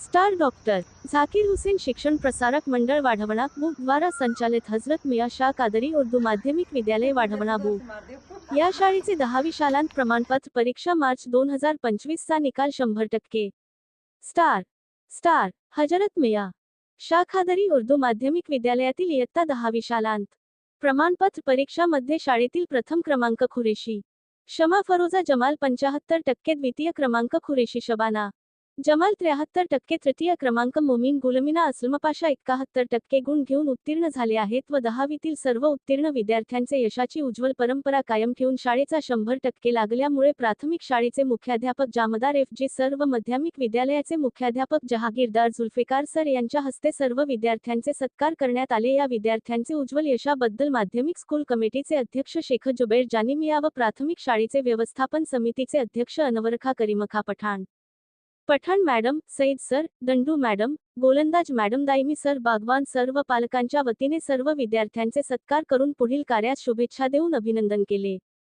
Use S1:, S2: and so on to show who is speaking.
S1: Star doctor Zakir Hussain शिक्षण प्रसारक मंडळ वाढवणा book द्वारा संचालित हजरत मिया शाह कादरी उर्दू माध्यमिक विद्यालय वाढवणा बु. या शाळेचे दहावी शालांत प्रमाणपत्र परीक्षा मार्च दोन हजार पंचवीस चा निकाल शंभर टक्के. स्टार स्टार हजरत मिया शाह खादरी उर्दू माध्यमिक विद्यालयातील इयत्ता दहावी शालांत. प्रमाणपत्र परीक्षामध्ये शाळेतील प्रथम क्रमांक खुरेशी. शमा फरोजा जमाल पंचाहत्तर टक्के द्वितीय क्रमांक खुरेशी शबाना. जमाल त्र्याहत्तर टक्के तृतीय क्रमांक मोमीन गुलमिना अस्लमपाशा एकाहत्तर टक्के गुण घेऊन उत्तीर्ण झाले आहेत व दहावीतील सर्व उत्तीर्ण विद्यार्थ्यांचे यशाची उज्ज्वल परंपरा कायम ठेवून शाळेचा शंभर टक्के लागल्यामुळे प्राथमिक शाळेचे मुख्याध्यापक जामदार एफ जी सर व माध्यमिक विद्यालयाचे मुख्याध्यापक जहागीरदार जुल्फिकार सर यांच्या हस्ते सर्व विद्यार्थ्यांचे सत्कार करण्यात आले. या विद्यार्थ्यांचे उज्ज्वल यशाबद्दल माध्यमिक स्कूल कमिटीचे अध्यक्ष शेख जुबैर जानिमिया व प्राथमिक शाळेचे व्यवस्थापन समितीचे अध्यक्ष Anwarkha Karimkha Pathan. Pathan madam Saeed sir Dandu madam Golandaj madam Daymi sir Bagwan सर्व पालकांच्या वतीने सर्व विद्यार्थ्यांचे सत्कार करून पुढील कार्यात शुभेच्छा देऊन अभिनंदन केले.